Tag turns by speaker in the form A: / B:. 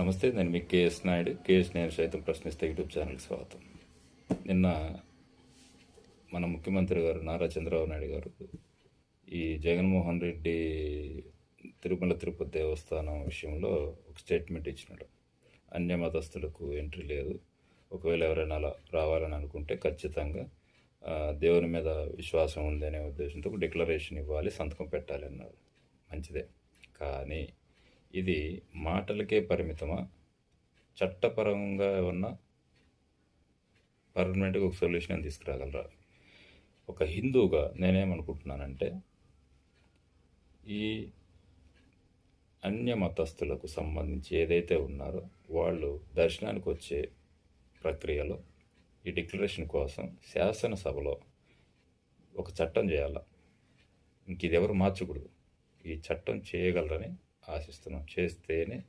A: నమస్తే నేను మీ కేఎస్ నాయుడు. కేఎస్ నేను సైతం ప్రశ్నిస్తే యూట్యూబ్ ఛానల్కి స్వాగతం. నిన్న మన ముఖ్యమంత్రి గారు నారా చంద్రబాబు నాయుడు గారు ఈ జగన్మోహన్ రెడ్డి తిరుమల తిరుపతి దేవస్థానం విషయంలో ఒక స్టేట్మెంట్ ఇచ్చినాడు. అన్య మతస్థులకు ఎంట్రీ లేదు. ఒకవేళ ఎవరైనా అలా రావాలని అనుకుంటే ఖచ్చితంగా దేవుని మీద విశ్వాసం ఉంది అనే ఉద్దేశంతో ఒక డిక్లరేషన్ ఇవ్వాలి సంతకం పెట్టాలి అన్నారు. మంచిదే. కానీ ఇది మాటలకే పరిమితమా? చట్టపరంగా ఏమన్నా పర్మనెంట్గా ఒక సొల్యూషన్ తీసుకురాగలరా? ఒక హిందువుగా నేనేమనుకుంటున్నానంటే ఈ అన్య మతస్థులకు సంబంధించి ఏదైతే ఉన్నారో వాళ్ళు దర్శనానికి వచ్చే ప్రక్రియలో ఈ డిక్లరేషన్ కోసం శాసనసభలో ఒక చట్టం చేయాల? ఇంక ఇది ఎవరు మార్చకూడదు. ఈ చట్టం చేయగలరని ఆశిస్తున్నాం. చేస్తేనే